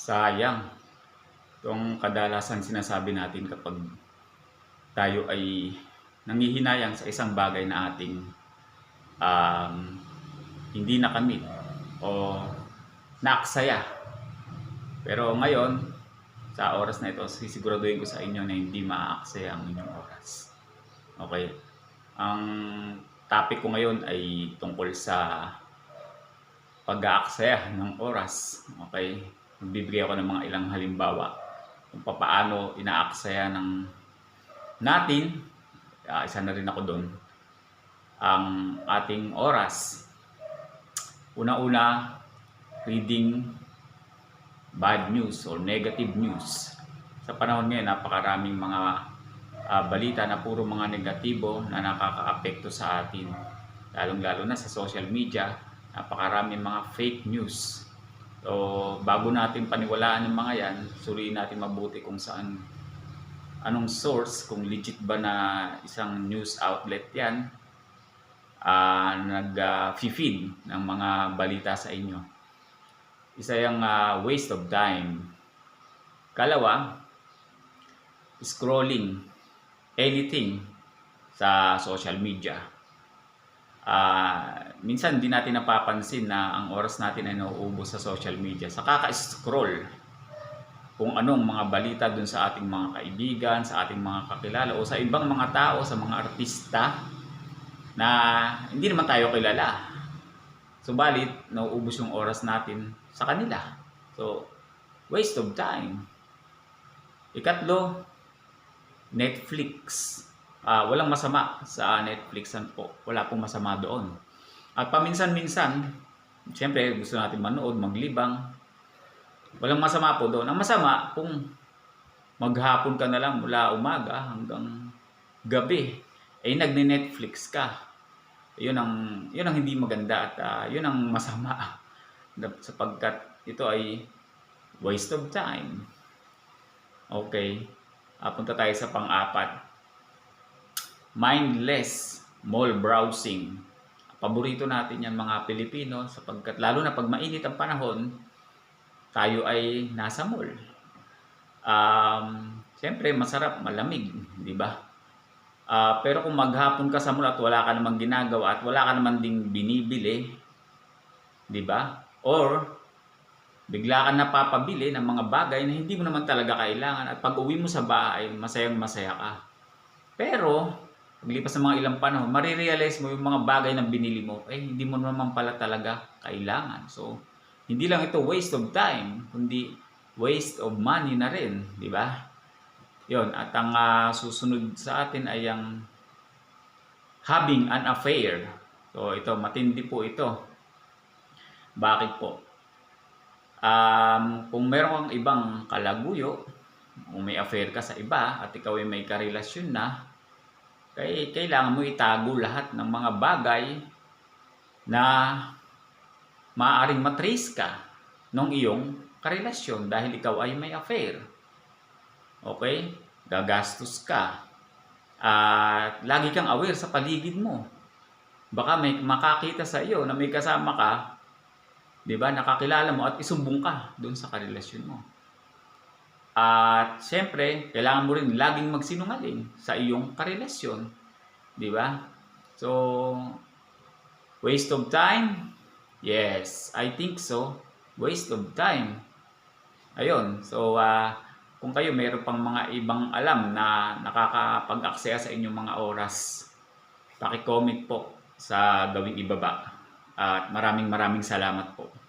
sayang. Itong kadalasan sinasabi natin kapag tayo ay nangihinayang sa isang bagay na ating um, hindi nakamit o naaksaya. Pero ngayon, sa oras na ito, sisiguraduhin ko sa inyo na hindi maaaksaya ang inyong oras. Okay? Ang topic ko ngayon ay tungkol sa pag-aaksaya ng oras. Okay? Magbibigay ako ng mga ilang halimbawa kung paano inaaksaya ng natin, ah, isa na rin ako doon, ang ating oras. Una-una, reading bad news or negative news. Sa panahon ngayon, napakaraming mga ah, balita na puro mga negatibo na nakakaapekto sa atin. Lalong-lalo na sa social media, napakaraming mga fake news. So, bago natin paniwalaan ng mga yan, suriin natin mabuti kung saan anong source, kung legit ba na isang news outlet yan, ah nag-feed ng mga balita sa inyo. Isa yung ah, waste of time. Kalawa, scrolling anything sa social media. Ah, minsan di natin napapansin na ang oras natin ay nauubos sa social media sa kaka-scroll kung anong mga balita dun sa ating mga kaibigan, sa ating mga kakilala o sa ibang mga tao, sa mga artista na hindi naman tayo kilala. Subalit, nauubos yung oras natin sa kanila. So, waste of time. Ikatlo, Netflix. Ah, walang masama sa Netflix po. Wala pong masama doon. At paminsan-minsan, siyempre gusto natin manood, maglibang. Walang masama po doon. Ang masama kung maghapon ka na lang mula umaga hanggang gabi, eh nagne-Netflix ka. Yun ang yun ang hindi maganda at ah, yun ang masama sapagkat ito ay waste of time. Okay. Ah, punta tayo sa pang-apat. Mindless mall browsing. Paborito natin yan mga Pilipino sapagkat lalo na pag mainit ang panahon, tayo ay nasa mall. Um, Siyempre, masarap, malamig, di ba? Ah, pero kung maghapon ka sa mall at wala ka namang ginagawa at wala ka naman ding binibili, di ba? Or bigla ka napapabili ng mga bagay na hindi mo naman talaga kailangan at pag uwi mo sa bahay, masayang masaya ka. Pero, paglipas ng mga ilang panahon, marirealize mo yung mga bagay na binili mo, eh hindi mo naman pala talaga kailangan. So, hindi lang ito waste of time, kundi waste of money na rin, di ba? Yon, at ang ah, susunod sa atin ay ang having an affair. So, ito, matindi po ito. Bakit po? Um, kung meron kang ibang kalaguyo, kung may affair ka sa iba at ikaw ay may karelasyon na, kay, kailangan mo itago lahat ng mga bagay na maaaring matrace ka ng iyong karelasyon dahil ikaw ay may affair. Okay? Gagastos ka. At lagi kang aware sa paligid mo. Baka may makakita sa iyo na may kasama ka, 'di ba? Nakakilala mo at isumbong ka doon sa karelasyon mo. At siyempre, kailangan mo rin laging magsinungaling sa iyong karelasyon, 'di ba? So, waste of time? Yes, I think so. Waste of time. Ayun, so ah, kung kayo mayroon pang mga ibang alam na nakakapag-aksaya sa inyong mga oras, paki-comment po sa gawing ibaba. At maraming maraming salamat po.